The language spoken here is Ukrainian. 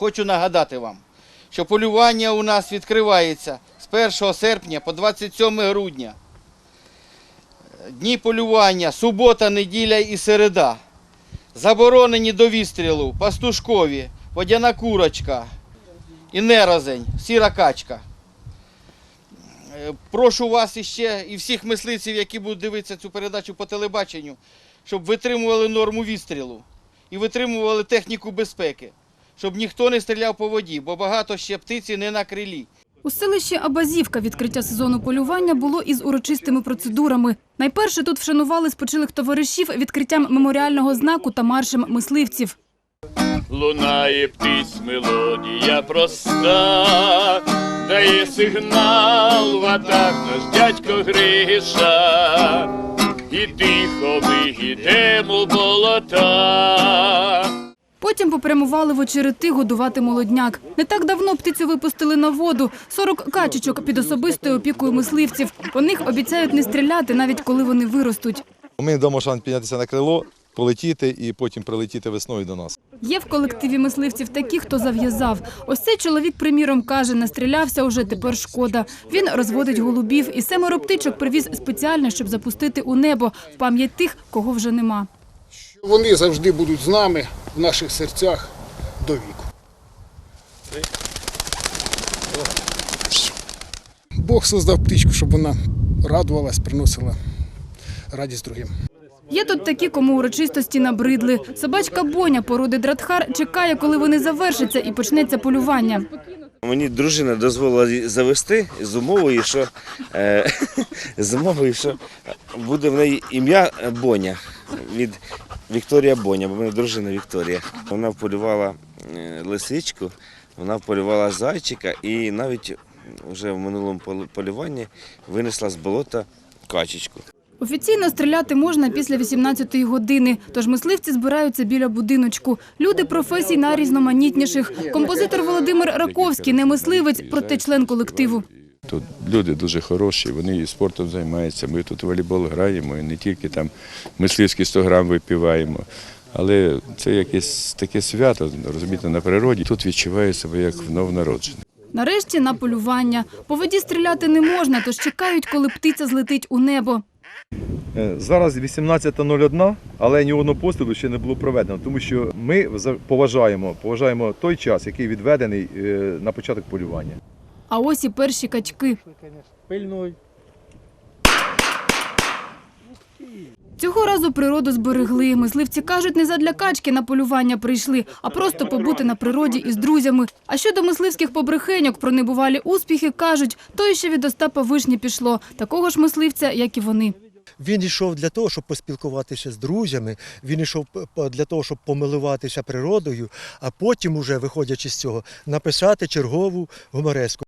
хочу нагадати вам, що полювання у нас відкривається з 1 серпня по 27 грудня. Дні полювання, субота, неділя і середа. Заборонені до відстрілу, пастушкові, водяна курочка і нерозень, сіра качка. Е, Прошу вас іще і всіх мисливців, які будуть дивитися цю передачу по телебаченню, щоб витримували норму відстрілу і витримували техніку безпеки, щоб ніхто не стріляв по воді, бо багато ще птиці не на крилі. У селищі Абазівка відкриття сезону полювання було із урочистими процедурами. Найперше тут вшанували спочилих товаришів відкриттям меморіального знаку та маршем мисливців. Лунає птиць мелодія проста, дає сигнал в атак наш дядько Гриша, і тихо ми йдемо болота. Потім попрямували в очерети годувати молодняк. Не так давно птицю випустили на воду. 40 качечок під особистою опікою мисливців. По них обіцяють не стріляти, навіть коли вони виростуть. Ми вдома шанс піднятися на крило, полетіти і потім прилетіти весною до нас. Є в колективі мисливців такі, хто зав'язав. Ось цей чоловік, приміром, каже, настрілявся уже, тепер шкода. Він розводить голубів і семеро птичок привіз спеціально, щоб запустити у небо в пам'ять тих, кого вже нема. Вони завжди будуть з нами в наших серцях до віку. Бог создав птичку, щоб вона радувалась, приносила радість другим. Є тут такі, кому урочистості набридли. Собачка Боня породи Дратхар чекає, коли вони завершаться і почнеться полювання. Мені дружина дозволила завести з умовою, що, е, з умовою, що буде в неї ім'я Боня від Вікторія Боня, бо мене дружина Вікторія. Вона вполювала е, лисичку, вона вполювала зайчика і навіть вже в минулому полю- полюванні винесла з болота качечку. Офіційно стріляти можна після 18-ї години, тож мисливці збираються біля будиночку. Люди професій найрізноманітніших. Композитор Володимир Раковський не мисливець, проте член колективу. Тут люди дуже хороші, вони і спортом займаються. Ми тут волейбол граємо, і не тільки там мисливські 100 грам випиваємо. Але це якесь таке свято, розумієте, на природі. Тут відчуваю себе як вновь народжений. Нарешті на полювання. По воді стріляти не можна, тож чекають, коли птиця злетить у небо. Е, Зараз 18.01, але ні одного пострілу ще не було проведено, тому що ми поважаємо, поважаємо той час, який відведений е, на початок полювання. А ось і перші качки. Цього разу природу зберегли. Мисливці кажуть, не задля качки на полювання прийшли, а просто побути на природі із друзями. А щодо мисливських побрехеньок про небувалі успіхи, кажуть, то іще від Остапа Вишні пішло. Такого ж мисливця, як і вони. Він йшов для того, щоб поспілкуватися з друзями. Він йшов для того, щоб помилуватися природою, а потім, уже виходячи з цього, написати чергову гумореску.